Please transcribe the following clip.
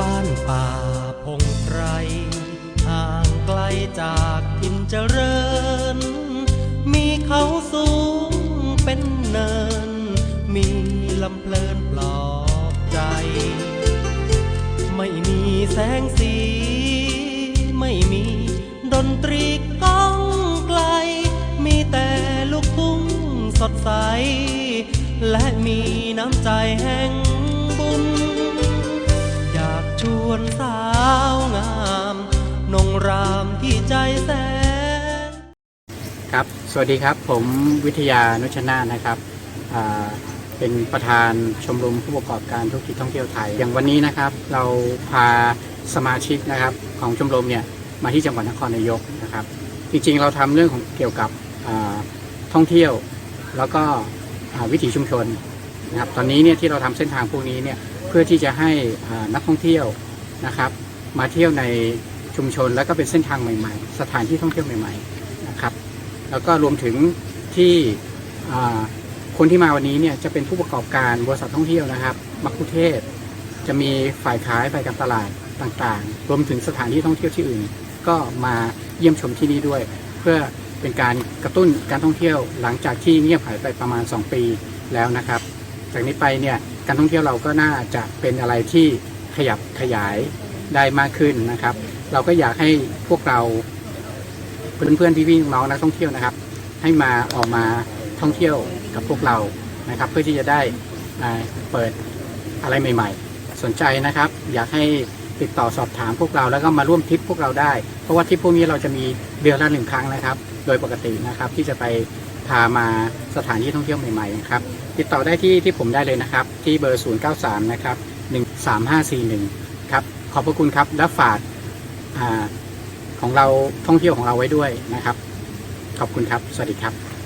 บ้านป่าพงไพรห่างไกลจากถิ่นเจริญ มีเขาสูงเป็นเนิน มีลำเพลินปลอบใจ ไม่มีแสงสี ไม่มีดนตรีก้องไกล มีแต่ลูกทุ่งสดใส และมีน้ำใจแห่งบุญ ชวนสาวงามนงรามที่ใจแสนครับ สวัสดีครับ ผมวิทยานุชนาธนะครับ เป็นประธานชมรมผู้ประกอบการธุรกิจท่องเที่ยวไทย อย่างวันนี้นะครับ เราพาสมาชิกนะครับของชมรมเนี่ยมาที่จังหวัดนครนายกนะครับ จริงๆ เราทำเรื่องของเกี่ยวกับท่องเที่ยว แล้วก็วิถีชุมชนนะครับ ตอนนี้เนี่ยที่เราทำเส้นทางพวกนี้เนี่ย เพื่อที่จะให้นักท่องเที่ยวนะครับมาเที่ยวในชุมชนแล้วก็เป็นเส้นทางใหม่ๆ สถานที่ท่องเที่ยวใหม่ๆนะครับแล้วก็รวมถึงที่คนที่มาวันนี้เนี่ยจะเป็นผู้ประกอบการบริษัทท่องเที่ยวนะครับมักคุเทศจะมีฝ่ายขายฝ่ายการตลาดต่างๆ รวมถึงสถานที่ท่องเที่ยวที่อื่น ก็มาเยี่ยมชมที่นี่ด้วย เพื่อเป็นการกระตุ้นการท่องเที่ยวหลังจากที่เงียบหายไปประมาณ 2 ปีแล้วนะครับ จากนี้ไปเนี่ยการท่องเที่ยวเราก็น่าจะเป็นอะไรที่ขยับขยายได้มากขึ้นนะครับ เราก็อยากให้พวกเราเพื่อนๆพี่ๆน้องนักท่องเที่ยวนะครับ ให้มาออกมาท่องเที่ยวกับพวกเรานะครับ เพื่อที่จะได้เปิดอะไรใหม่ ๆ สนใจนะครับ อยากให้ ติดต่อสอบถามพวกเราแล้วก็มาร่วมทริปพวกเราได้ เพราะว่าทริปพวกนี้เราจะมีเดือนละหนึ่งครั้งนะครับ โดยปกตินะครับที่จะไปพามาสถานที่ท่องเที่ยวใหม่ๆนะครับติดต่อได้ที่ที่ผมได้เลยนะครับ ที่เบอร์ 093 นะครับ 13541 ครับ ขอบพระคุณครับ และฝากอของเราท่องเที่ยวของเราไว้ด้วยนะครับ ขอบคุณครับ สวัสดีครับ